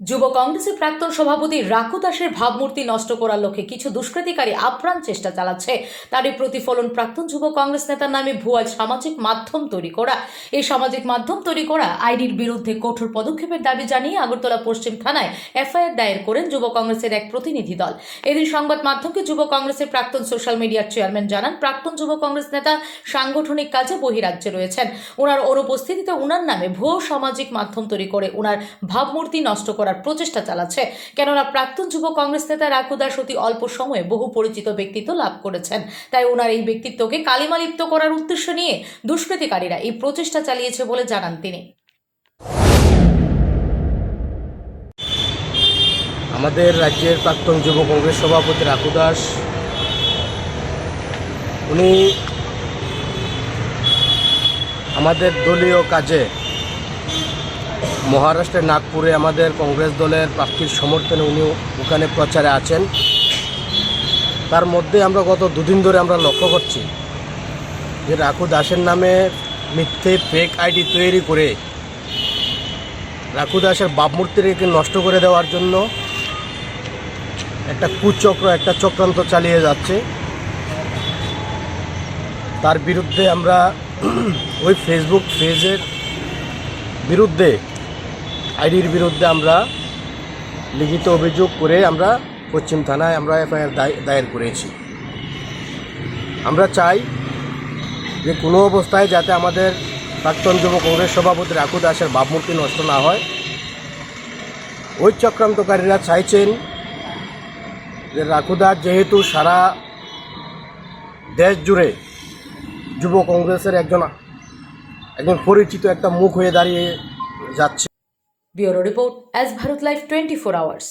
যুব কংগ্রেসের প্রাক্তন সভাপতি রাকু দাসের ভাবমূর্তি নষ্ট করার লক্ষ্যে কিছু দুষ্কৃতিকারী আপ্রাণ চেষ্টা চালাচ্ছে। তারই প্রতিফলন প্রাক্তন যুব কংগ্রেস নেতার নামে ভুয়া সামাজিক মাধ্যম তৈরি করা। এই সামাজিক মাধ্যম তৈরি করা আইডির বিরুদ্ধে কঠোর পদক্ষেপের দাবি জানিয়ে আগরতলা পশ্চিম থানায় এফআইআর দায়ের করেন যুব কংগ্রেসের এক প্রতিনিধি দল। এদিন সংবাদ মাধ্যমকে যুব কংগ্রেসের প্রাক্তন সোশ্যাল মিডিয়ার চেয়ারম্যান জানান, প্রাক্তন যুব কংগ্রেস নেতা সাংগঠনিক কাজে বহিরাজ্যে রয়েছেন। ওনার অনুপস্থিতিতে ওনার নামে ভুয়ো সামাজিক মাধ্যম তৈরি করে ওনার ভাবমূর্তি নষ্ট করার প্রচেষ্টা চালাচ্ছে। কেননা প্রাক্তন যুব কংগ্রেস নেতা রাকু দাস অতি অল্প সময়ে বহু পরিচিত ব্যক্তিত্ব লাভ করেছেন। তাই ওনার এই ব্যক্তিত্বকে কালিমালিপ্ত করার উদ্দেশ্য নিয়ে দুষ্কৃতিকারীরা এই প্রচেষ্টা চালিয়েছে বলে জানান তিনি। আমাদের রাজ্যের প্রাক্তন যুব কংগ্রেস সভাপতি রাকু দাস, উনি আমাদের দলীয় কাজে মহারাষ্ট্রের নাগপুরে আমাদের কংগ্রেস দলের প্রার্থীর সমর্থনে উনি ওখানে প্রচারে আছেন। তার মধ্যে আমরা গত দুদিন ধরে আমরা লক্ষ্য করছি যে রাকু দাসের নামে মিথ্যে ফেক আইডি তৈরি করে রাকু দাসের বাপমূর্তিকে নষ্ট করে দেওয়ার জন্য একটা কুচক্র, একটা চক্রান্ত চালিয়ে যাচ্ছে। তার বিরুদ্ধে আমরা ওই ফেসবুক পেজের বিরুদ্ধে আইডির বিরুদ্ধে আমরা লিখিত অভিযোগ করে আমরা পশ্চিম থানায় আমরা এফআইআর দায়ের করেছি। আমরা চাই যে কোনো অবস্থায় যাতে আমাদের প্রাক্তন যুব কংগ্রেস সভাপতি রাকু দাসের ভাবমূর্তি নষ্ট না হয়। ওই চক্রান্তকারীরা চাইছেন যে রাকুদাস যেহেতু সারা দেশ জুড়ে যুব কংগ্রেসের একজন একজন পরিচিত একটা মুখ হয়ে দাঁড়িয়ে যাচ্ছে। Bureau report as Bharat life twenty four hours.